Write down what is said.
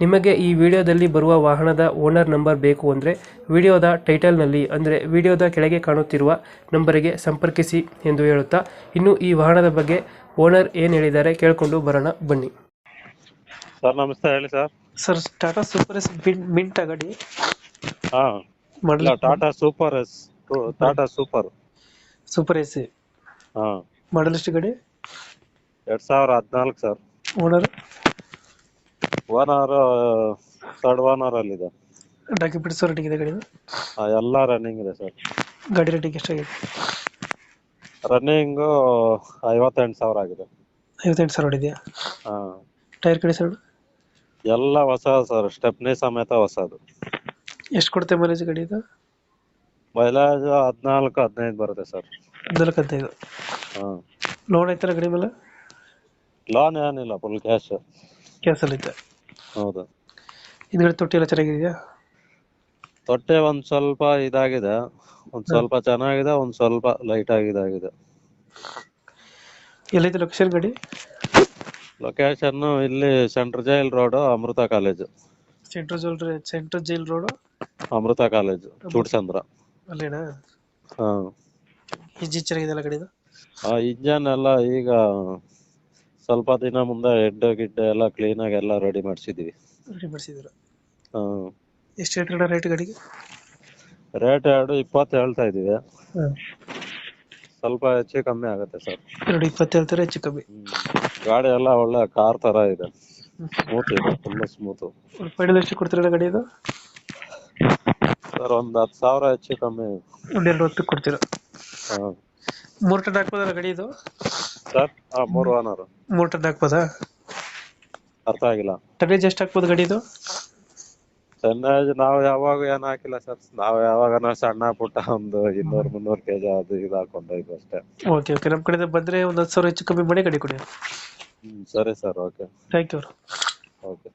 ನಿಮಗೆ ಈ ವಿಡಿಯೋದಲ್ಲಿ ಬರುವ ವಾಹನದ ಓನರ್ ನಂಬರ್ ಬೇಕು ಅಂದರೆ ವಿಡಿಯೋದ ಟೈಟಲ್ನಲ್ಲಿ ಅಂದರೆ ವಿಡಿಯೋದ ಕೆಳಗೆ ಕಾಣುತ್ತಿರುವ ನಂಬರಿಗೆ ಸಂಪರ್ಕಿಸಿ ಎಂದು ಹೇಳುತ್ತಾ ಇನ್ನು ಈ ವಾಹನದ ಬಗ್ಗೆ ಓನರ್ ಏನು ಹೇಳಿದ್ದಾರೆ ಕೇಳಿಕೊಂಡು ಬರೋಣ ಬನ್ನಿ. ಸರ್ ನಮಸ್ತೆ ಹೇಳಿ sir. Sir Tata super ace mint Agadi ಹಾ model Tata super ace Tata super. Super ace ಹಾ. ಮಾಡಲ್ ಎಷ್ಟು ಗಡಿ? ಎರಡ್ ಸಾವಿರ ಹದಿನಾಲ್ಕು ಸರ್. ಓನರ್? ಓನರ್ ಥರ್ಡ್ ಅವರ್ ಅಲ್ಲಿ ಇದೆ. ಡಾಕ್ಯುಮೆಂಟ್ಸ್ ರೇಟಿಂಗ್ ಇದೆ ಗಾಡಿ ಎಲ್ಲ ರನ್ನಿಂಗ್ ಇದೆ ಸರ್. ಗಾಡಿ ರೇಟಿಂಗ್ ಎಷ್ಟಾಗಿದೆ? ರನ್ನಿಂಗ್ ಐವತ್ತೆಂಟು ಸಾವಿರ ಆಗಿದೆ. ಐವತ್ತೆಂಟು ಸಾವಿರ ಹೊಡಿದೆಯಾ? ಹಾ. ಟೈರ್ ಕಡೆ ಸರ್ ಎಲ್ಲ ಹೊಸ ಸರ್ ಸ್ಟೆಪ್ನಿ ಸಮೇತ ಹೊಸದು. ಎಷ್ಟು ಕೊಡುತ್ತೆ ಮೈಲೇಜ್ ಗಾಡಿ ಇದು? ಮೈಲೇಜ್ ಹದಿನಾಲ್ಕು ಹದಿನೈದು ಬರುತ್ತೆ ಸರ್. ಹದಿನಾಲ್ಕು ಹದಿನೈದು. ಹಾ. ಲೋನ್ ಐತಲ್ಲ ಗಾಡಿ ಮೇಲೆ? ಲೋನ್ ಏನಿಲ್ಲ ಫುಲ್ ಕ್ಯಾಶ್ ಕ್ಯಾನ್ಸಲ್ ಐತೆ ಹೌದು. ಹಿಂದ್ಗಡೆ ತೊಟ್ಟಿ ಎಲ್ಲ ಚೆನ್ನಾಗಿದೆಯಾ? ತೊಟ್ಟೆ ಒಂದ್ ಸ್ವಲ್ಪ ಇದಾಗಿದೆ. ಒಂದ್ ಸ್ವಲ್ಪ ಚೆನ್ನಾಗಿದೆ ಒಂದ್ ಸ್ವಲ್ಪ ಲೈಟ್ ಆಗಿ ಇದಾಗಿದೆ ಎಲ್ಲಿದೆ ಲೊಕೇಶನ್ ಗಾಡಿ? ಲೊಕೇಶನ್ ಇಲ್ಲಿ central jail road Amrita college central jail central jail road Amrita college ಚೂಡ್ಚಂದ್ರ ಅಲ್ಲೇನಾ? ಹಾ. ಇಂಜಿನ್ ಚೆನ್ನಾಗಿದೆಯಲ್ಲ ಗಾಡಿದು ಆ ಇಂಜನ್ ಎಲ್ಲ ಈಗ ಸ್ವಲ್ಪ ದಿನ ಮುಂದೆ ಹೆಡ್ ಗಿಡ್ ಎಲ್ಲ ಕ್ಲೀನ್ ಆಗಿ ಎಲ್ಲ ರೆಡಿ ಮಾಡ್ಸಿದ್ವಿ. ರೆಡಿ ಮಾಡಿಸಿದ್ರು ಹಾ. ಎಷ್ಟು ಹೇಳ್ತೀರ ರೇಟ್ ಗಾಡಿಗೆ ರೇಟ್ ಎರಡು ಇಪ್ಪತ್ತು ಹೇಳ್ತಾ ಇದೀವಿ ಸ್ವಲ್ಪ ಹೆಚ್ಚು ಕಮ್ಮಿ ಆಗುತ್ತೆ ಸರ್. ಎರಡು ಇಪ್ಪತ್ತು ಹೇಳ್ತಾರೆ ಹೆಚ್ಚು ಕಮ್ಮಿ. ಗಾಡಿ ಎಲ್ಲ ಒಳ್ಳೆ ಕಾರ್ ತರ ಇದೆ. ಸ್ಮೂತ್ ಇದೆ ತುಂಬಾ ಸ್ಮೂತ್ ಫೈನಲ್ ಎಷ್ಟು ಕೊಡ್ತೀರಲ್ಲ ಗಾಡಿ ಇದು? ಸರ್ ಒಂದ್ ಹತ್ತು ಸಾವಿರ ಹೆಚ್ಚು ಕಮ್ಮಿ. ಒಂದು ಎರಡು ಹೊತ್ತು ಕೊಡ್ತೀರಾ? ಹಾ. ಮೂರು ಟನ್ ಹಾಕ್ಬೋದಲ್ಲ ಗಾಡಿ ಇದು? ಸರ್? ಹಾ ಮೂರು ಓನರ್. ಮೂರು ಟನ್ ಹಾಕ್ಬೋದಾ? ಅರ್ಥ ಆಗಿಲ್ಲ. ಟನ್ನೇಜ್ ಎಷ್ಟು ಹಾಕ್ಬೋದು ಗಾಡಿದು? ಟನ್ನೇಜ್ ನಾವು ಯಾವಾಗ ಏನ್ ಹಾಕಿಲ್ಲ ಸರ್. ನಾವು ಯಾವಾಗ ಸಣ್ಣ ಪುಟ್ಟ ಒಂದು ಇನ್ನೂರು ಮುನ್ನೂರು ಕೆಜಿ ಅದು ಇದು ಹಾಕೊಂಡೋಯ್ತು ಅಷ್ಟೇ. ಓಕೆ ಓಕೆ ನಮ್ಮ ಕಡೆ ಬಂದ್ರೆ ಒಂದು ಹತ್ತು ಸಾವಿರ ಹೆಚ್ಚು ಕಮ್ಮಿ ಮಾಡಿ ಗಾಡಿ ಕೊಡಿ. ಹ್ಮ್ ಸರಿ sir. Okay thank you okay